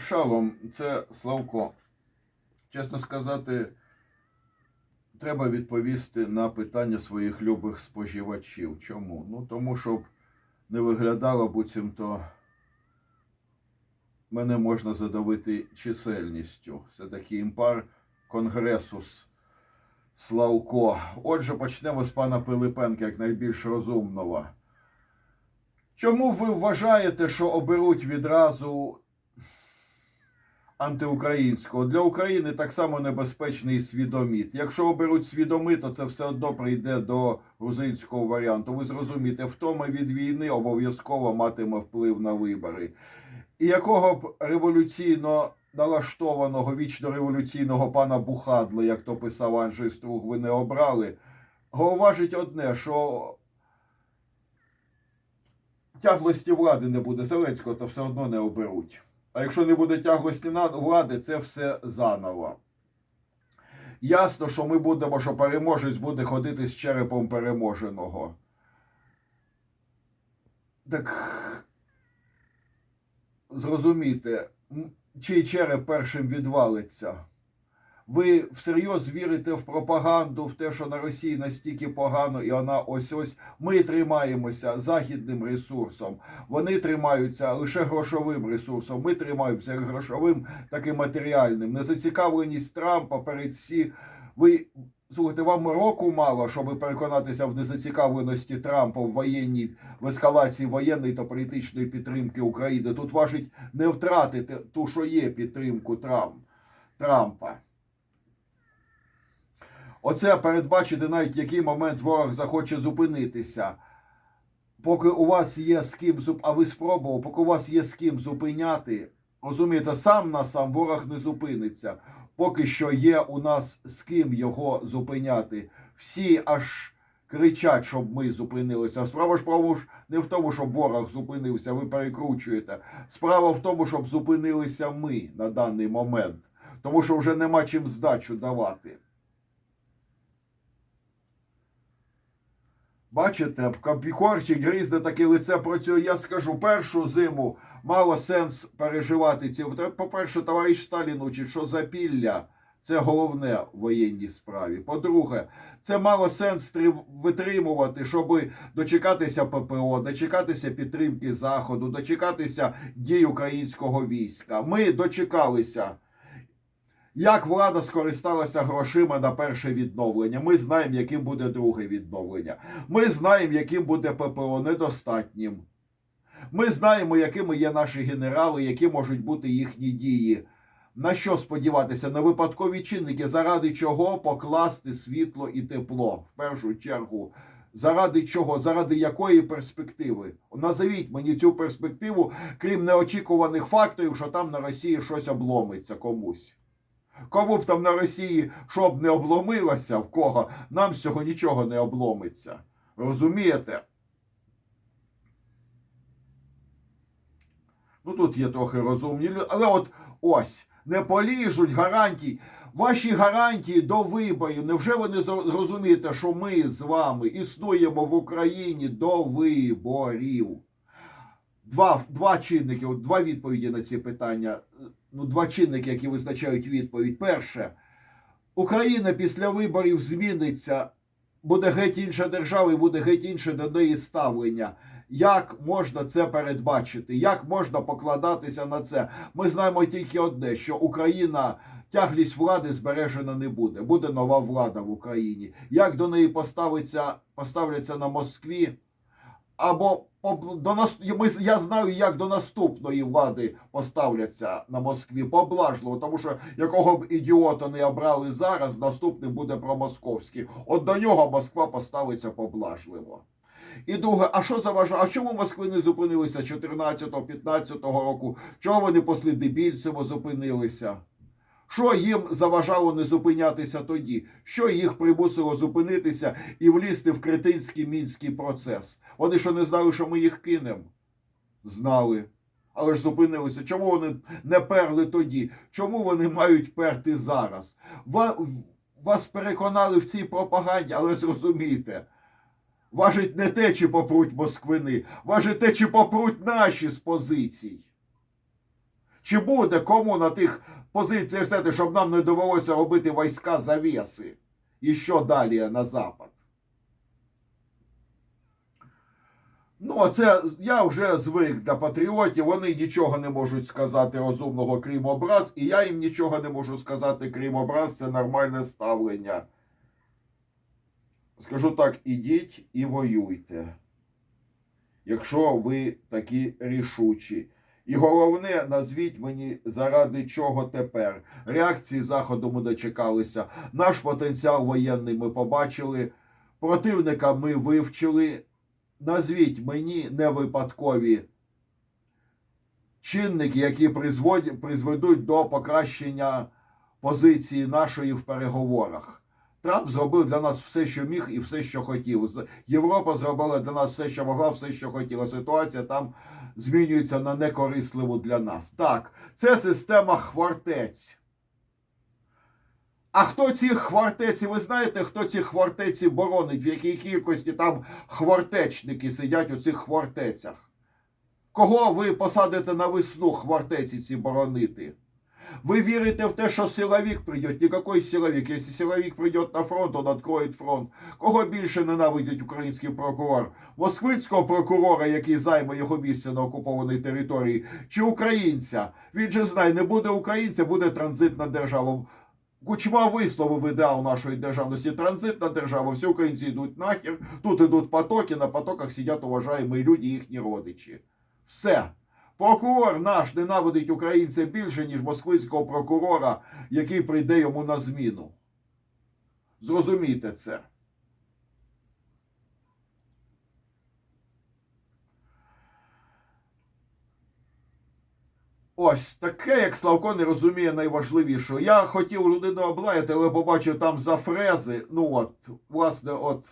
Шалом, це Славко. Чесно сказати, треба відповісти на питання своїх любих споживачів. Чому? Ну, тому щоб не виглядало буцімто мене можна задавити чисельністю. Це такий імпар Конгресус Славко. Отже, почнемо з пана Пилипенка, як найбільш розумного. Чому ви вважаєте, що оберуть відразу антиукраїнського? Для України так само небезпечний свідоміт. Якщо оберуть свідомит, то це все одно прийде до грузинського варіанту. Ви зрозумієте, втома від війни обов'язково матиме вплив на вибори. І якого б революційно налаштованого, вічно революційного пана Бухадли, як то писав Анджей Струг, ви не обрали, говорить одне, що тяглості влади не буде Зеленського, то все одно не оберуть. А якщо не буде тяглості влади, це все заново. Ясно, що ми будемо, що переможець буде ходити з черепом переможеного. Так зрозумійте, чий череп першим відвалиться. Ви всерйоз вірите в пропаганду, в те, що на Росії настільки погано, і вона ось ось. Ми тримаємося західним ресурсом. Вони тримаються лише грошовим ресурсом. Ми тримаємося як грошовим, так і матеріальним. Незацікавленість Трампа перед всі. Ви слухайте, вам року мало, щоб переконатися в незацікавленості Трампа в воєнній в ескалації воєнної та політичної підтримки України. Тут важить не втратити ту, що є підтримку Трамп, Трампа. Оце передбачити навіть який момент ворог захоче зупинитися. Поки у вас є з ким зуп... а ви спробували, поки у вас є з ким зупиняти, розумієте, сам на сам ворог не зупиниться. Поки що є у нас з ким його зупиняти. Всі аж кричать, щоб ми зупинилися. Справа ж право ж не в тому, щоб ворог зупинився, ви перекручуєте. Справа в тому, щоб зупинилися ми на даний момент, тому що вже нема чим здачу давати. Бачите, компікорчик грізне таке лице працює. Я скажу, першу зиму мало сенс переживати ці. По-перше, товариш Сталін учить, що запілля це головне в воєнній справі. По-друге, це мало сенс трим- витримувати, щоб дочекатися ППО, дочекатися підтримки Заходу, дочекатися дій українського війська. Ми дочекалися. Як влада скористалася грошима на перше відновлення? Ми знаємо, яким буде друге відновлення. Ми знаємо, яким буде ППО недостатнім. Ми знаємо, якими є наші генерали, які можуть бути їхні дії. На що сподіватися? На випадкові чинники, заради чого покласти світло і тепло в першу чергу. Заради чого? Заради якої перспективи? Назовіть мені цю перспективу, крім неочікуваних факторів, що там на Росії щось обломиться комусь. Кому б там на Росії щоб не обломилося, в кого, нам з цього нічого не обломиться. Розумієте? Ну тут є трохи розумні люди, але от ось не поліжуть гарантій. Ваші гарантії до виборів. Невже ви не зрозумієте, що ми з вами існуємо в Україні до виборів? Два, два чинники, два відповіді на ці питання. Ну, два чинники, які визначають відповідь. Перше, Україна після виборів зміниться, буде геть інша держава і буде геть інше до неї ставлення. Як можна це передбачити? Як можна покладатися на це? Ми знаємо тільки одне: що Україна тяглість влади збережена не буде. Буде нова влада в Україні. Як до неї поставиться, поставляться на Москві? Або до нас я знаю, як до наступної влади поставляться на Москві поблажливо, тому що якого б ідіота не обрали зараз, наступний буде промосковський. От до нього Москва поставиться поблажливо. І друге, а що заважає? А чому Москви не зупинилися 14-15 року? Чого вони після Дебільцево зупинилися? Що їм заважало не зупинятися тоді? Що їх примусило зупинитися і влізти в кретинський мінський процес? Вони що не знали, що ми їх кинемо? Знали. Але ж зупинилися. Чому вони не перли тоді? Чому вони мають перти зараз? Вас переконали в цій пропаганді, але зрозумійте. Важить не те, чи попруть москвини, важить те, чи попруть наші з позицій. Чи буде кому на тих позиціях стати, щоб нам не довелося робити війська завіси? І що далі на запад? Ну, це я вже звик до патріотів. Вони нічого не можуть сказати розумного, крім образ, і я їм нічого не можу сказати, крім образ. Це нормальне ставлення. Скажу так: ідіть і воюйте, якщо ви такі рішучі. І головне, назвіть мені, заради чого тепер. Реакції Заходу ми дочекалися. Наш потенціал воєнний ми побачили. Противника ми вивчили. Назвіть мені невипадкові чинники, які призводять- призведуть до покращення позиції нашої в переговорах. Трамп зробив для нас все, що міг, і все, що хотів. Європа зробила для нас все, що могла, все, що хотіла. Ситуація там змінюється на некорисливу для нас. Так, це система хвартець. А хто ці хвартеці? Ви знаєте, хто ці хвартеці боронить? В якій кількості там хвартечники сидять у цих хвартецях? Кого ви посадите на весну хвартеці ці боронити? Ви вірите в те, що силовик прийде? Никакой силовик. Якщо силовик прийде на фронт, он відкриє фронт. Кого більше ненавидить український прокурор? Москвицького прокурора, який займе його місце на окупованій території, чи українця? Він же знає, не буде українця, буде транзитна держава. Кучма висловив ідеал нашої державності. Транзитна держава, всі українці йдуть нахер, тут йдуть потоки, на потоках сидять уважаємо люди, їхні родичі. Все. Прокурор наш ненавидить українця більше, ніж москвицького прокурора, який прийде йому на зміну. Зрозумійте це. Ось таке, як Славко не розуміє найважливішого. Я хотів людину облаяти, але побачив там за фрези. Ну от, власне, от,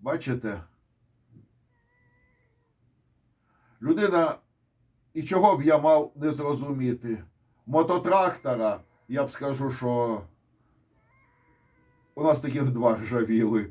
бачите? Людина, і чого б я мав не зрозуміти? Мототрактора, я б скажу, що у нас таких два ржавіли.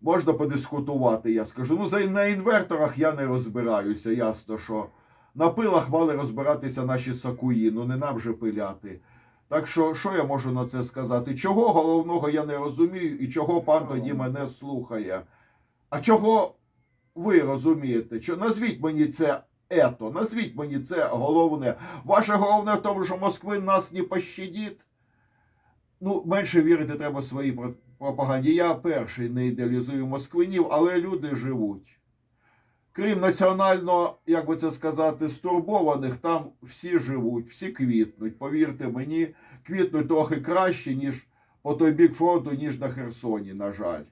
Можна подискутувати, я скажу. Ну, на інверторах я не розбираюся, ясно, що. На пилах мали розбиратися наші сакуї, ну не нам же пиляти. Так що, що я можу на це сказати? Чого головного я не розумію і чого пан тоді мене слухає? А чого ви розумієте? Що, назвіть мені це ето, назвіть мені це головне. Ваше головне в тому, що Москви нас не пощадить. Ну, менше вірити треба своїй пропаганді. Я перший не ідеалізую москвинів, але люди живуть. Крім національно, як би це сказати, стурбованих, там всі живуть, всі квітнуть. Повірте мені, квітнуть трохи краще, ніж по той бік фронту, ніж на Херсоні, на жаль.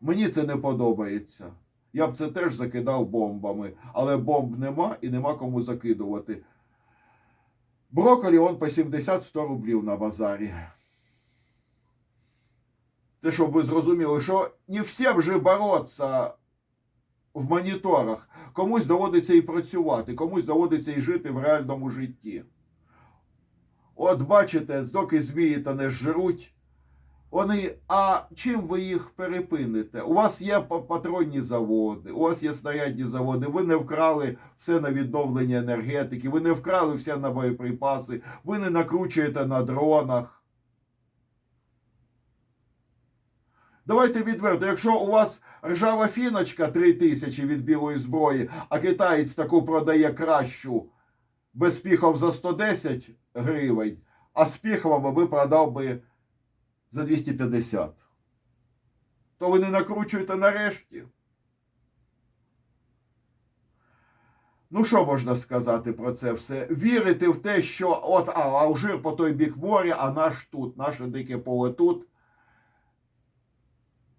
Мені це не подобається. Я б це теж закидав бомбами, але бомб нема і нема кому закидувати. Брокколі он по 70-100 рублів на базарі. Це щоб ви зрозуміли, що не всім же бороться в моніторах. Комусь доводиться і працювати, комусь доводиться і жити в реальному житті. От бачите, доки змії та не жруть, вони, а чим ви їх перепините? У вас є патронні заводи, у вас є снарядні заводи, ви не вкрали все на відновлення енергетики, ви не вкрали все на боєприпаси, ви не накручуєте на дронах. Давайте відверто, якщо у вас ржава фіночка 3 тисячі від білої зброї, а китаєць таку продає кращу без піхов за 110 гривень, а з піховами би продав би за 250. То ви не накручуєте нарешті. Ну, що можна сказати про це все? Вірити в те, що от а, Алжир по той бік моря, а наш тут, наше дике поле тут.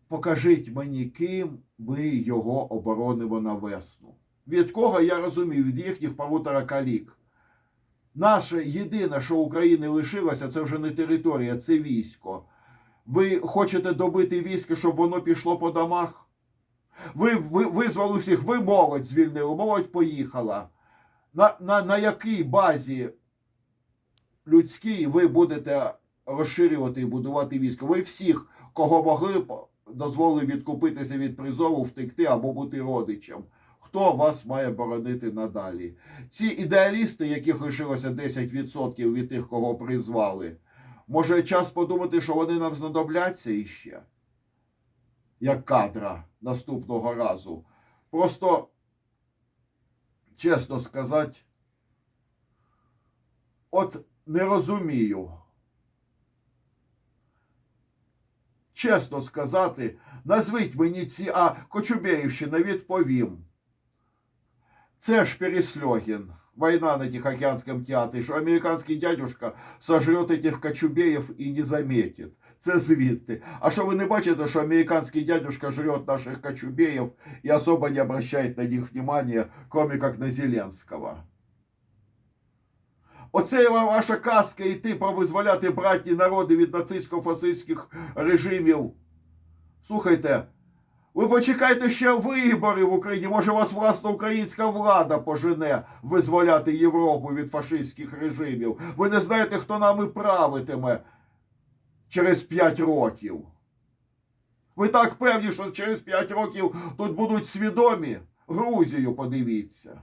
Покажіть мені, ким ми його оборонимо на весну. Від кого я розумію, від їхніх полутора калік. Наше єдине, що України лишилося, це вже не територія, це військо. Ви хочете добити військо, щоб воно пішло по домах? Ви, ви визвали всіх, ви молодь звільнили, молодь поїхала. На, на, на якій базі людській ви будете розширювати і будувати військо? Ви всіх, кого могли, дозволили відкупитися від призову, втекти або бути родичем. Хто вас має боронити надалі? Ці ідеалісти, яких лишилося 10% від тих, кого призвали, може час подумати, що вони нам знадобляться іще? Як кадра наступного разу. Просто, чесно сказати, от не розумію. Чесно сказати, назвіть мені ці, а Кочубеївщина відповім. Це ж Переслегин, война на Тихоокеанском театрі, що американський дядюшка сожрет этих Кочубеїв і не заметит. Це звідти. А що ви не бачите, що американський дядюшка жрет наших Кочубеїв і особо не обращает на них внимания, кроме как на Зеленського? Оце ва- ваша казка йти про визволяти братні народи від нацистсько-фашистських режимів. Слухайте, Ви почекайте ще вибори в Україні. Може, вас власна українська влада пожене визволяти Європу від фашистських режимів. Ви не знаєте, хто нами правитиме через 5 років. Ви так певні, що через 5 років тут будуть свідомі? Грузію подивіться.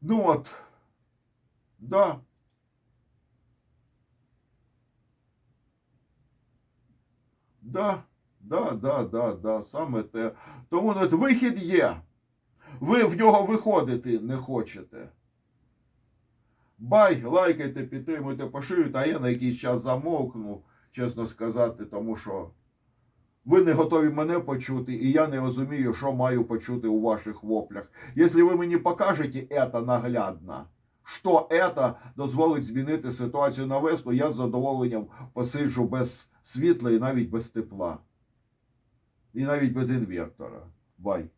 Ну от, да. Да, да, да, да, да, саме те. Тому ну, от вихід є. Ви в нього виходити не хочете. Бай, лайкайте, підтримуйте, поширюйте, а я на якийсь час замовкну, чесно сказати, тому що ви не готові мене почути, і я не розумію, що маю почути у ваших воплях. Якщо ви мені покажете це наглядно, що це дозволить змінити ситуацію на весну, я з задоволенням посиджу без світла і навіть без тепла. І навіть без інвертора. Бай.